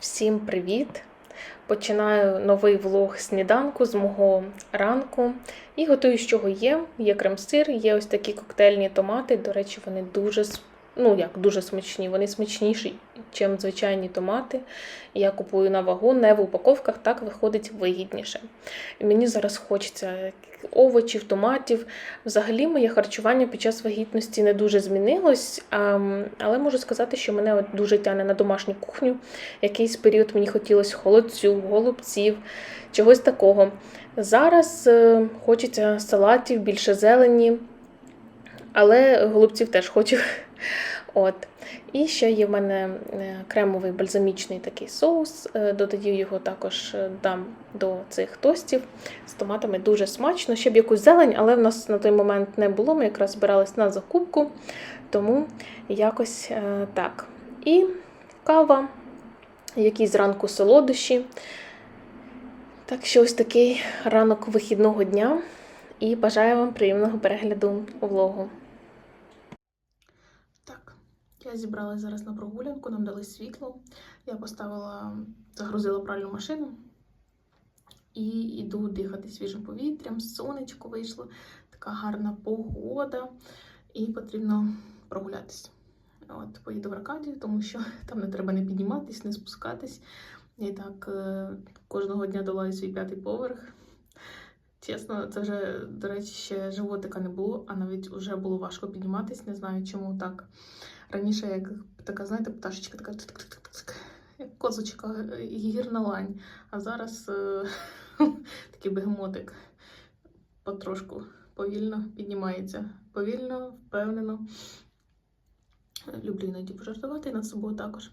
Всім привіт! Починаю новий влог сніданку з мого ранку. І готую, з чого є. Є крем-сир, є ось такі коктейльні томати. До речі, вони дуже ну як дуже смачні. Вони смачніші, ніж звичайні томати. Я купую на вагу, не в упаковках, так виходить вигідніше. І мені зараз хочеться овочів, томатів. Взагалі, моє харчування під час вагітності не дуже змінилось, але можу сказати, що мене дуже тягне на домашню кухню. Якийсь період мені хотілося холодцю, голубців, чогось такого. Зараз е, хочеться салатів, більше зелені, але голубців теж хочу. От. І ще є в мене е, кремовий бальзамічний такий соус. е, Додаю його також е, дам до цих тостів з томатами. Дуже смачно. Ще б якусь зелень, але в нас на той момент не було. Ми якраз збирались на закупку, тому якось так. І кава, якісь зранку солодощі. Так що ось такий ранок вихідного дня. І бажаю вам приємного перегляду влогу. Я зібралася зараз на прогулянку, нам дали світло. Я поставила, загрузила пральну машину і йду дихати свіжим повітрям. Сонечко вийшло, така гарна погода, і потрібно прогулятись. От, поїду в Аркадію, тому що там не треба не підніматись, не спускатись. І так е, кожного дня долаю свій п'ятий поверх. Чесно, це вже, до речі, ще животика не було, а навіть вже було важко підніматись. Не знаю, чому так. Раніше, як така, знаєте, пташечка така як козочка, гірна лань. А зараз е, такий бегемотик потрошку повільно піднімається. Повільно, впевнено. Люблю іноді пожартувати над собою також.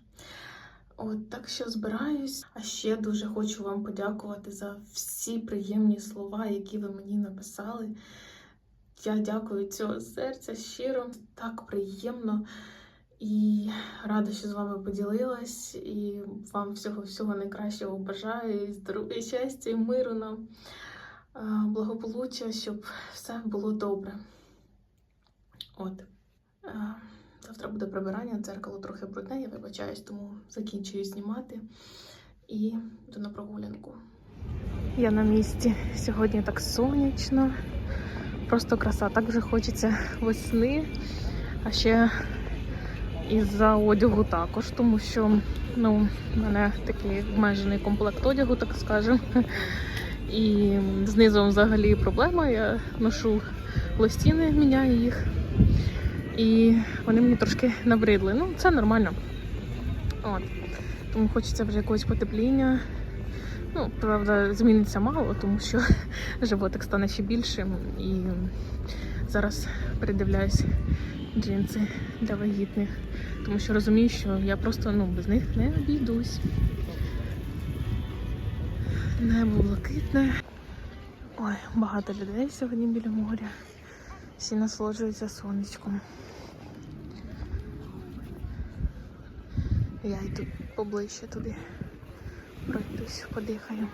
От так що збираюсь. А ще дуже хочу вам подякувати за всі приємні слова, які ви мені написали. Я дякую цього серця щиро, так приємно і рада, що з вами поділилась. І вам всього всього найкращого бажаю, і здоров'я, щастя, і миру нам, благополуччя, щоб все було добре. От. Завтра буде прибирання, дзеркало трохи брудне, я вибачаюсь, тому закінчую знімати і йду на прогулянку. Я на місці. Сьогодні так сонячно. Просто краса. Так вже хочеться весни. А ще із-за одягу також, тому що ну, в мене такий обмежений комплект одягу, так скажемо. І знизу взагалі проблема. Я ношу лостіни, міняю їх. І вони мені трошки набридли. Ну, це нормально. От. Тому хочеться вже якогось потепління. Ну, правда, зміниться мало, тому що животик стане ще більшим. І зараз передивляюсь джинси для вагітних. Тому що розумію, що я просто ну, без них не обійдусь. Небо блакитне. Ой, багато людей сьогодні біля моря. Всі насолоджуються сонечком. Я йду поближче туди. Пройдусь, подихаю.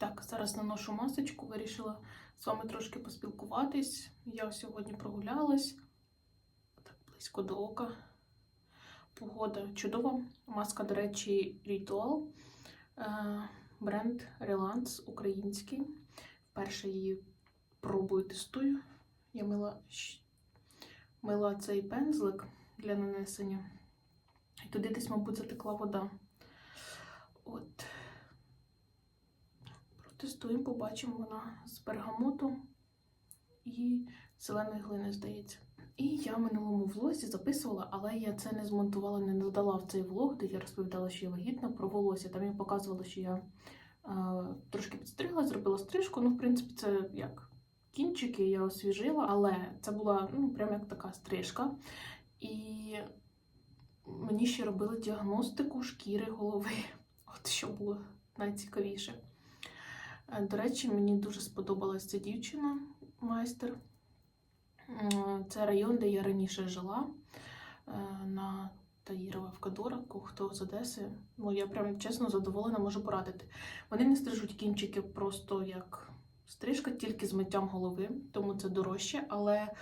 Так, зараз наношу масочку, вирішила з вами трошки поспілкуватись. Я сьогодні прогулялась так близько до ока. Погода чудова. Маска, до речі, Ritual. Е, Бренд Relance український. Вперше її пробую тестую. Я мила, мила цей пензлик для нанесення. І туди десь, мабуть, затекла вода. От. Протестуємо, побачимо вона з бергамоту і зеленої глини, здається. І я в минулому влозі записувала, але я це не змонтувала, не додала в цей влог, де я розповідала, що я вагітна про волосся. Там я показувала, що я е, трошки підстригла, зробила стрижку. Ну, в принципі, це як кінчики я освіжила, але це була ну, прям як така стрижка. І мені ще робили діагностику шкіри голови. От що було найцікавіше. Е, До речі, мені дуже сподобалася ця дівчина, майстер. Це район, де я раніше жила е, на Таїрова в Кадораку, хто з Одеси. Ну, я прям чесно задоволена, можу порадити. Вони не стрижуть кінчики просто як стрижка, тільки з миттям голови, тому це дорожче, але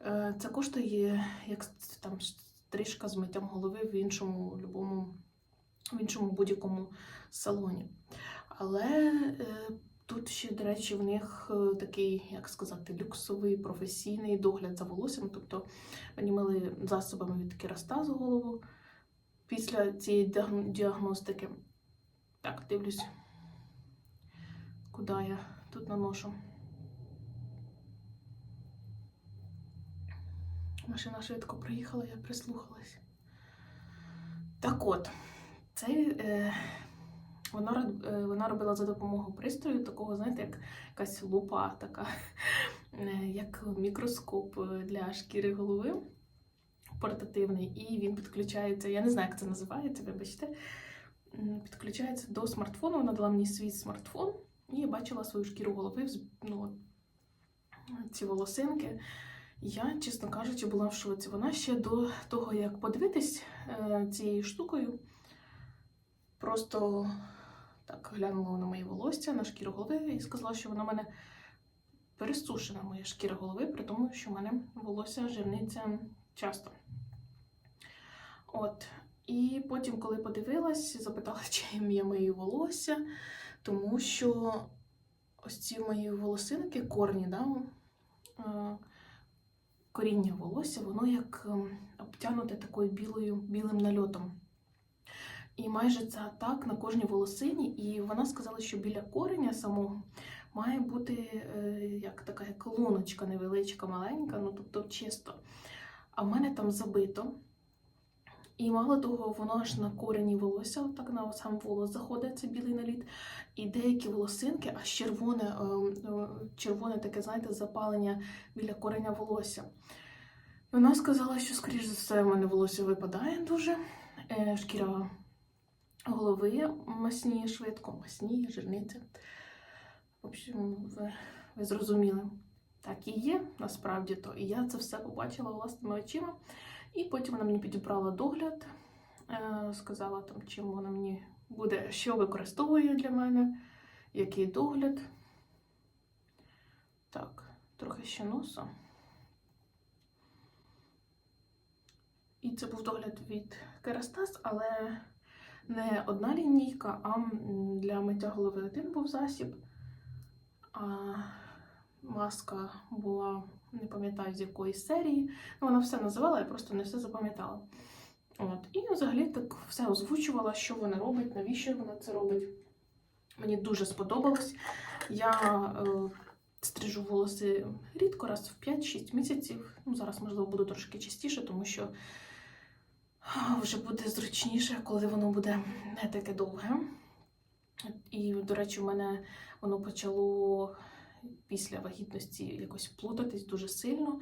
е, це коштує як там стрижка з миттям голови в іншому любому, в іншому будь-якому салоні. Але е, тут ще, до речі, в них е, такий, як сказати, люксовий професійний догляд за волоссям. Тобто мені мили засобами від керастазу голову після цієї діагностики. Так, дивлюсь, куди я тут наношу. Машина швидко приїхала, я прислухалась. Так от, це е, вона, е, вона робила за допомогою пристрою, такого, знаєте, як якась лупа, така, е, як мікроскоп е, для шкіри голови портативний, і він підключається. Я не знаю, як це називається, вибачте. Підключається до смартфону. Вона дала мені свій смартфон, і я бачила свою шкіру голови, ну, ці волосинки. Я, чесно кажучи, була в шоці. Вона ще до того, як подивитись цією штукою, просто так глянула на мої волосся, на шкіру голови і сказала, що вона в мене пересушена, моя шкіра голови, при тому, що в мене волосся жирниться часто. От. І потім, коли подивилась, запитала, чим я мию волосся, тому що ось ці мої волосинки, корні, да, е, коріння волосся, воно як ем, обтянуте такою білою, білим нальотом. І майже це так на кожній волосині. І вона сказала, що біля кореня самого має бути е, як така як луночка невеличка, маленька, ну тобто чисто. А в мене там забито. І мало того, воно аж на корені волосся, отак на сам волос заходить, це білий наліт. І деякі волосинки, аж червоне, е, е, червоне таке, знаєте, запалення біля кореня волосся. Вона сказала, що, скоріш за все, в мене волосся випадає дуже. Шкіра голови масніє швидко, масніє, жирниця. В общем, ви, ви зрозуміли. Так і є, насправді то. І я це все побачила власними очима. І потім вона мені підібрала догляд, е, сказала, там, чим вона мені буде, що використовує для мене, який догляд. Так, трохи ще носа. І це був догляд від Керастас, але не одна лінійка, а для миття голови один був засіб. А маска була, не пам'ятаю з якої серії. Ну, вона все називала, я просто не все запам'ятала. От. І взагалі так все озвучувала, що вона робить, навіщо вона це робить. Мені дуже сподобалось. Я е, стрижу волоси рідко, раз в 5-6 місяців. Ну, зараз, можливо, буду трошки частіше, тому що вже буде зручніше, коли воно буде не таке довге. І, до речі, у мене воно почало після вагітності якось плутатись дуже сильно,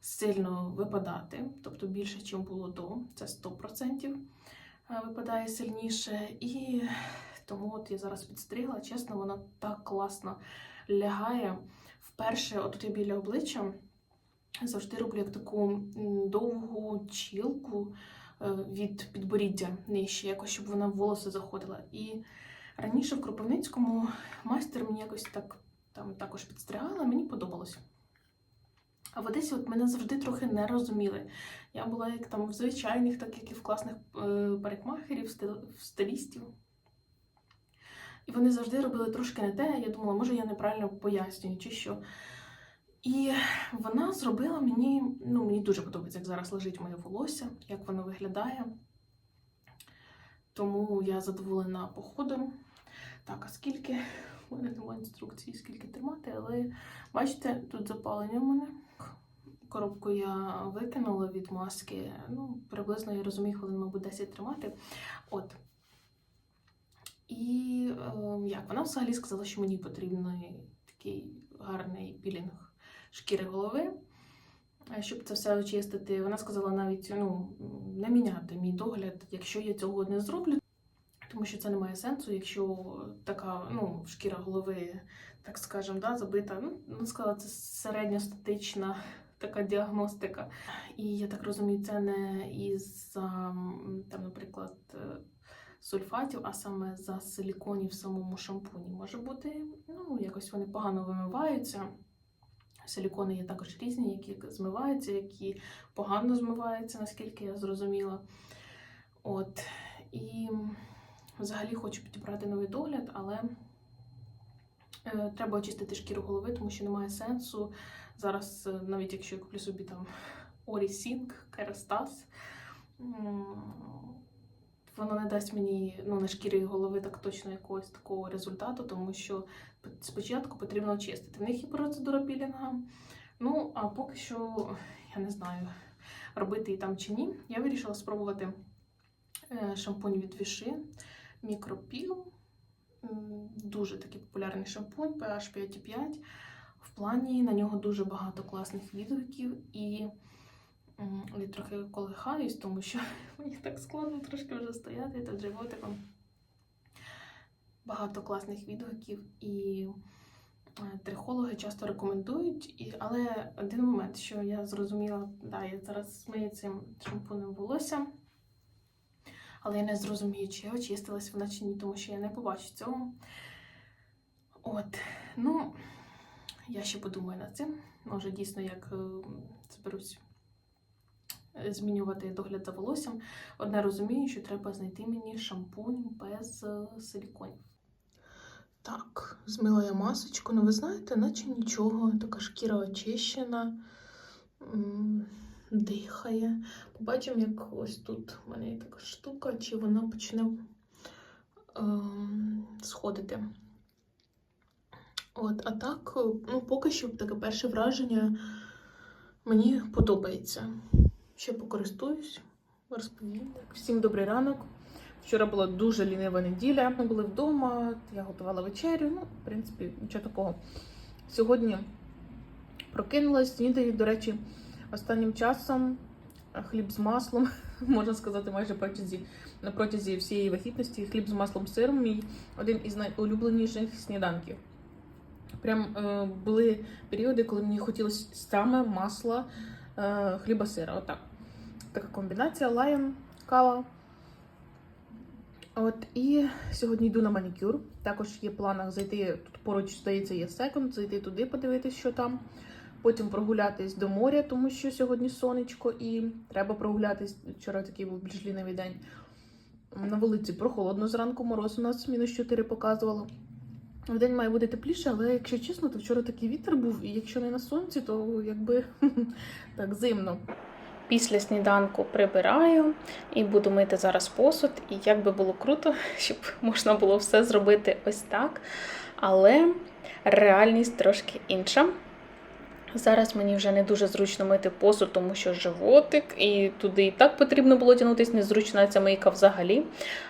сильно випадати, тобто більше, ніж було до, це 100% випадає сильніше. І тому от я зараз підстригла, чесно, воно так класно лягає. Вперше, отут я біля обличчя завжди роблю як таку довгу чілку е, від підборіддя нижче, якось щоб вона в волоси заходила. І раніше в Кропивницькому майстер мені якось так там також підстригала, мені подобалось. А в Одесі от мене завжди трохи не розуміли. Я була як там в звичайних, так як і в класних е, парикмахерів, стилістів. І вони завжди робили трошки не те. Я думала, може я неправильно пояснюю, чи що. І вона зробила мені, ну мені дуже подобається, як зараз лежить моє волосся, як воно виглядає. Тому я задоволена походом. Так, а скільки? У мене немає інструкції, скільки тримати, але бачите, тут запалення в мене. Коробку я викинула від маски. Ну, приблизно я розумію, хвилин, мабуть, 10 тримати. От. І е, як вона взагалі сказала, що мені потрібен такий гарний пілінг шкіри голови, е, щоб це все очистити. Вона сказала навіть ну, не міняти мій догляд, якщо я цього не зроблю. Тому що це не має сенсу, якщо така ну, шкіра голови, так скажемо, да, забита. Ну, вона сказала, це середньостатична така діагностика. І я так розумію, це не із там, наприклад, е, сульфатів, а саме за силіконів в самому шампуні може бути. Ну, якось вони погано вимиваються. Силікони є також різні, які змиваються, які погано змиваються, наскільки я зрозуміла. От. І взагалі хочу підібрати новий догляд, але е, треба очистити шкіру голови, тому що немає сенсу. Зараз, е, навіть якщо я куплю собі там Орісінг, Керастас, воно не дасть мені ну, на шкірі голови так точно якогось такого результату, тому що спочатку потрібно очистити. В них є процедура пілінга. Ну, а поки що, я не знаю, робити і там чи ні. Я вирішила спробувати е, шампунь від Віши Мікропіл. Дуже такий популярний шампунь PH 5,5. В плані на нього дуже багато класних відгуків і я трохи колихаюсь, тому що мені так складно трошки вже стояти та животиком. Багато класних відгуків і е, трихологи часто рекомендують. Але один момент, що я зрозуміла, да, я зараз мию цим шампунем волосся, але я не зрозумію, чи я очистилась вона чи ні, тому що я не побачу цього. От, ну, я ще подумаю над цим. Може, дійсно, як е, зберусь змінювати догляд за волоссям. Одне розумію, що треба знайти мені шампунь без е, силіконів. Так, змила я масочку, ну ви знаєте, наче нічого, така шкіра очищена, дихає. Побачимо, як ось тут в мене є така штука, чи вона почне ем, сходити. От, а так, ну, поки що таке перше враження мені подобається. Ще покористуюсь, розповім. Всім добрий ранок. Вчора була дуже лінива неділя. Ми були вдома, я готувала вечерю. Ну, в принципі, нічого такого. Сьогодні прокинулась, снідаю, до речі, останнім часом хліб з маслом, можна сказати, майже протязі, на протязі всієї вагітності. Хліб з маслом сиром мій один із найулюбленіших сніданків. Прям е, були періоди, коли мені хотілося саме масла е, хліба сира. Отак. Така комбінація лайм, кава. От і сьогодні йду на манікюр. Також є планах зайти тут поруч, здається, є секонд, зайти туди, подивитись, що там. Потім прогулятись до моря, тому що сьогодні сонечко і треба прогулятись. Вчора такий був більш лінивий день. На вулиці прохолодно зранку, мороз у нас мінус 4 показувало. В день має бути тепліше, але якщо чесно, то вчора такий вітер був, і якщо не на сонці, то якби так зимно. Після сніданку прибираю і буду мити зараз посуд. І як би було круто, щоб можна було все зробити ось так. Але реальність трошки інша. Зараз мені вже не дуже зручно мити посуд, тому що животик, і туди і так потрібно було тягнутися, незручна ця мийка взагалі.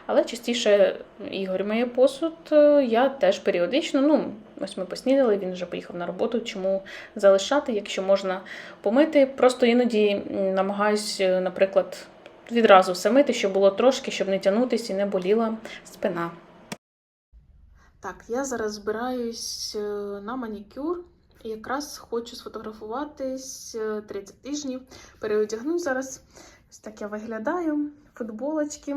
Але частіше Ігор миє посуд, е, я теж періодично. Ну, ось ми поснідали, він вже поїхав на роботу. Чому залишати, якщо можна помити? Просто іноді намагаюсь, е, наприклад, відразу все мити, щоб було трошки, щоб не тягнутися і не боліла спина. Так, я зараз збираюсь е, на манікюр. Якраз хочу сфотографуватись е, 30 тижнів. Переодягнусь зараз. Ось так я виглядаю. Футболочки.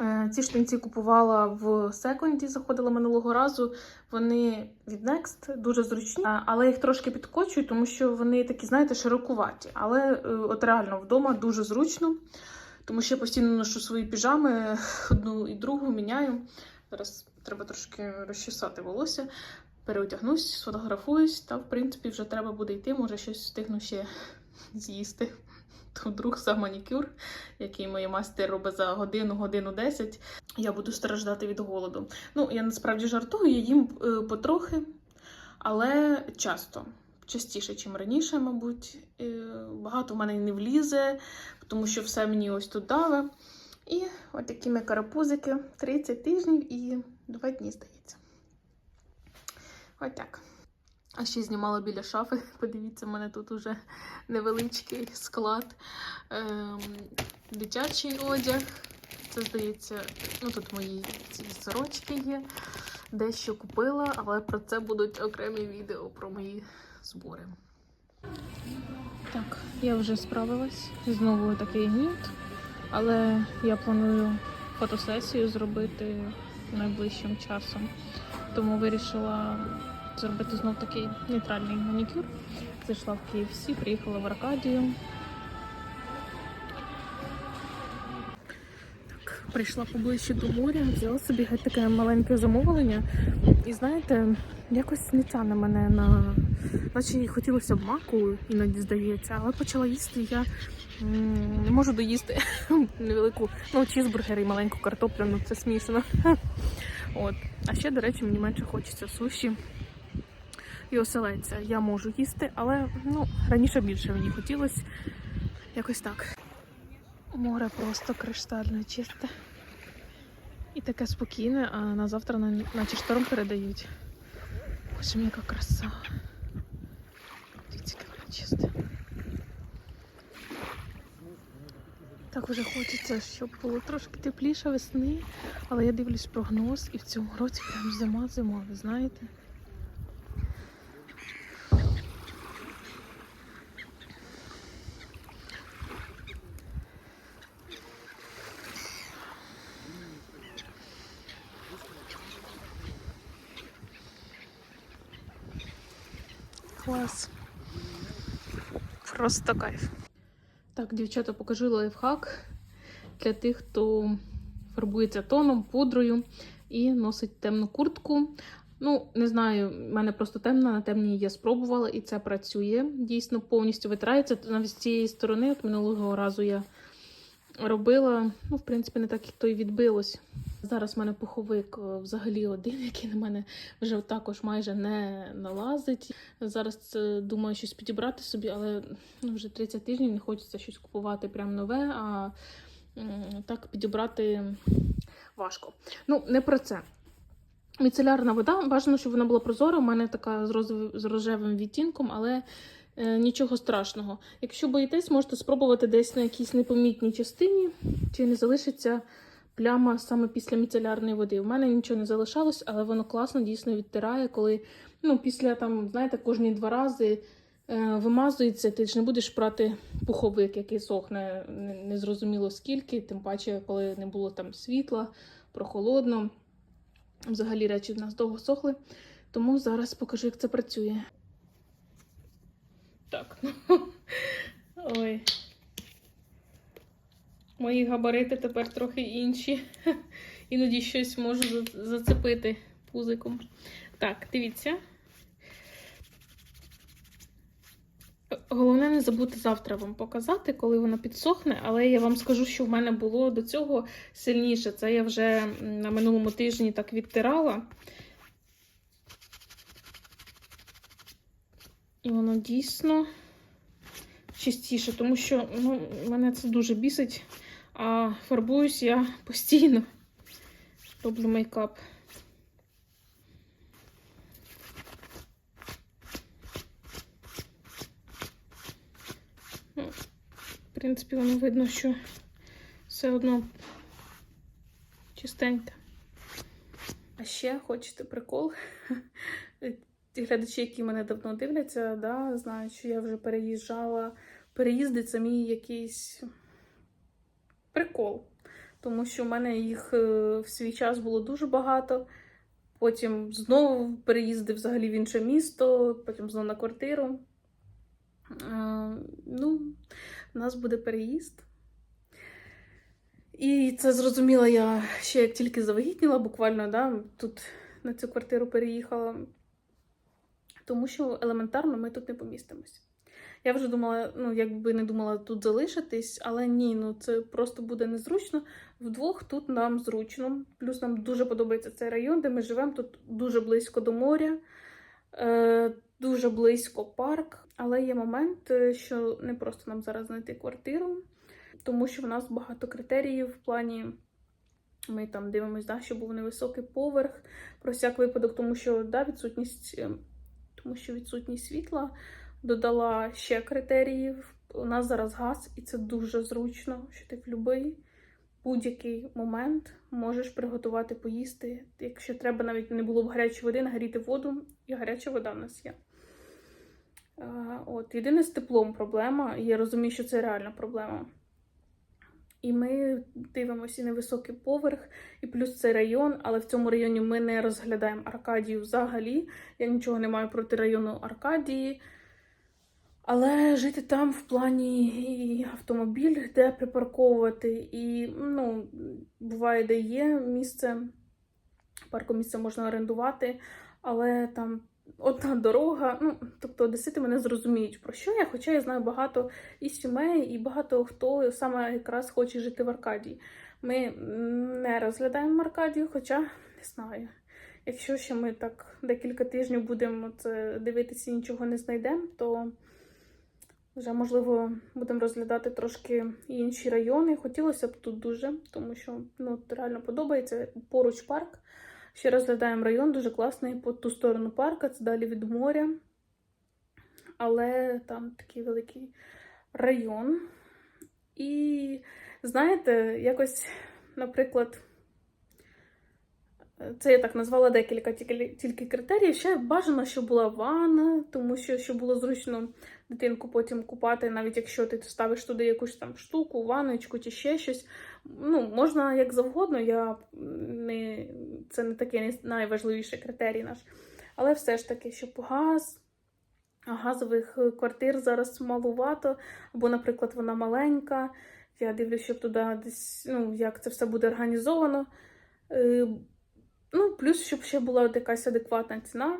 Е, Ці штанці купувала в секонді, заходила минулого разу. Вони від Next, дуже зручні, але їх трошки підкочую, тому що вони такі, знаєте, широкуваті. Але е, от реально вдома дуже зручно, тому що я постійно ношу свої піжами, одну і другу міняю. Зараз треба трошки розчесати волосся переодягнусь, сфотографуюсь, та в принципі вже треба буде йти, може щось встигну ще з'їсти. То вдруг за манікюр, який моя майстер робить за годину, годину 10, я буду страждати від голоду. Ну, я насправді жартую, я їм е, потрохи, але часто. Частіше, ніж раніше, мабуть. Е, Багато в мене не влізе, тому що все мені ось тут даве. І от такі ми карапузики 30 тижнів і 2 дні, здається. Отак. А ще знімала біля шафи. Подивіться, в мене тут уже невеличкий склад. Ем, дитячий одяг. Це здається, ну тут мої ці сорочки є. Дещо купила, але про це будуть окремі відео про мої збори. Так, я вже справилась. Знову такий гніт. Але я планую фотосесію зробити найближчим часом. Тому вирішила зробити знов такий нейтральний манікюр. Зайшла в KFC, приїхала в Аркадію. Прийшла поближче до моря, взяла собі геть таке маленьке замовлення. І знаєте, якось не тягне мене на. Наче хотілося б маку, іноді здається, але почала їсти. Я не можу доїсти невелику ну, чізбургер і маленьку картоплю, ну це смішно. От. А ще, до речі, мені менше хочеться суші і оселедця. Я можу їсти, але ну, раніше більше мені хотілося. Якось так. Море просто криштально чисте. І таке спокійне, а на завтра наче шторм передають. Боже, яка краса. Дивіться, яке чисте. Так вже хочеться, щоб було трошки тепліше весни, але я дивлюсь прогноз і в цьому році прям зима-зима, ви знаєте. Клас. Просто кайф. Так, дівчата, покажу лайфхак для тих, хто фарбується тоном, пудрою і носить темну куртку. Ну, не знаю, в мене просто темна, на темній я спробувала, і це працює. Дійсно, повністю витирається. Навіть з цієї сторони, от минулого разу я робила. Ну, в принципі, не так, як то і відбилось. Зараз в мене пуховик е, взагалі один, який на мене вже також майже не налазить. Зараз думаю, щось підібрати собі, але ну, вже 30 тижнів не хочеться щось купувати прям нове, а так підібрати важко. Ну, не про це. Міцелярна вода, бажано, щоб вона була прозора. У мене така з, рожевим відтінком, але нічого страшного. Якщо боїтесь, можете спробувати десь на якійсь непомітній частині, чи не залишиться пляма саме після міцелярної води. У мене нічого не залишалось, але воно класно дійсно відтирає, коли ну, після там, знаєте, кожні два рази е, вимазується, ти ж не будеш прати пуховик, який сохне незрозуміло скільки, тим паче, коли не було там світла, прохолодно. Взагалі речі в нас довго сохли. Тому зараз покажу, як це працює. Так. Ой. Мої габарити тепер трохи інші. Іноді щось можу зацепити пузиком. Так, дивіться. Головне не забути завтра вам показати, коли воно підсохне, але я вам скажу, що в мене було до цього сильніше. Це я вже на минулому тижні так відтирала. Воно дійсно чистіше, тому що ну, мене це дуже бісить, а фарбуюсь я постійно. Роблю мейкап. Ну, в принципі, воно видно, що все одно чистеньке. А ще хочете прикол? Ті глядачі, які мене давно дивляться, да, знають, що я вже переїжджала. Переїзди це мій якийсь прикол. Тому що в мене їх е, в свій час було дуже багато. Потім знову переїзди взагалі в інше місто, потім знову на квартиру. Е, Ну, у нас буде переїзд. І це зрозуміла я ще як тільки завагітніла, буквально, да, тут на цю квартиру переїхала. Тому що елементарно ми тут не помістимось. Я вже думала, ну, якби не думала тут залишитись, але ні, ну це просто буде незручно. Вдвох тут нам зручно. Плюс нам дуже подобається цей район, де ми живемо. Тут дуже близько до моря, е, дуже близько парк. Але є момент, е, що не просто нам зараз знайти квартиру, тому що в нас багато критеріїв в плані. Ми там дивимося, да, щоб був невисокий поверх про всяк випадок, тому що да, відсутність е, тому що відсутність світла додала ще критеріїв. У нас зараз газ, і це дуже зручно, що ти в будь-який будь-який момент можеш приготувати поїсти. Якщо треба, навіть не було б гарячої води, нагріти воду, і гаряча вода в нас є. От, єдине з теплом проблема, і я розумію, що це реальна проблема. І ми дивимося і невисокий поверх, і плюс це район, але в цьому районі ми не розглядаємо Аркадію взагалі. Я нічого не маю проти району Аркадії. Але жити там в плані і автомобіль, де припарковувати, і ну, буває, де є місце, паркомісце можна орендувати, але там одна дорога. Ну, тобто одесити мене зрозуміють, про що я, хоча я знаю багато і сімей, і багато хто саме якраз хоче жити в Аркадії. Ми не розглядаємо Аркадію, хоча не знаю. Якщо ще ми так декілька тижнів будемо це дивитися і нічого не знайдемо, то вже, можливо, будемо розглядати трошки інші райони. Хотілося б тут дуже, тому що ну, реально подобається. Поруч парк. Ще розглядаємо район, дуже класний по ту сторону парка, це далі від моря. Але там такий великий район. І знаєте, якось, наприклад, це я так назвала декілька тільки, тільки критеріїв. Ще бажано, щоб була ванна, тому що щоб було зручно дитинку потім купати, навіть якщо ти ставиш туди якусь там штуку, ванночку чи ще щось. Ну, можна як завгодно, я не, це не такий найважливіший критерій наш. Але все ж таки, щоб газ, газових квартир зараз малувато, або, наприклад, вона маленька. Я дивлюся, щоб туди десь, ну, як це все буде організовано. Е, Ну, плюс, щоб ще була якась адекватна ціна.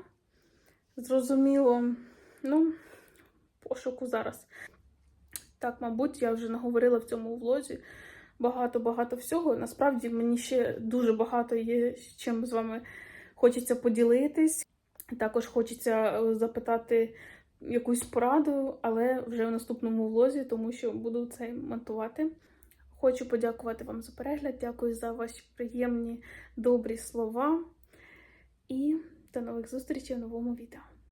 Зрозуміло, ну, пошуку зараз. Так, мабуть, я вже наговорила в цьому влозі багато-багато всього. Насправді мені ще дуже багато є чим з вами хочеться поділитись. Також хочеться е, запитати якусь пораду, але вже в наступному влозі, тому що буду це монтувати. Хочу подякувати вам за перегляд. Дякую за ваші приємні добрі слова. І до нових зустрічей в новому відео.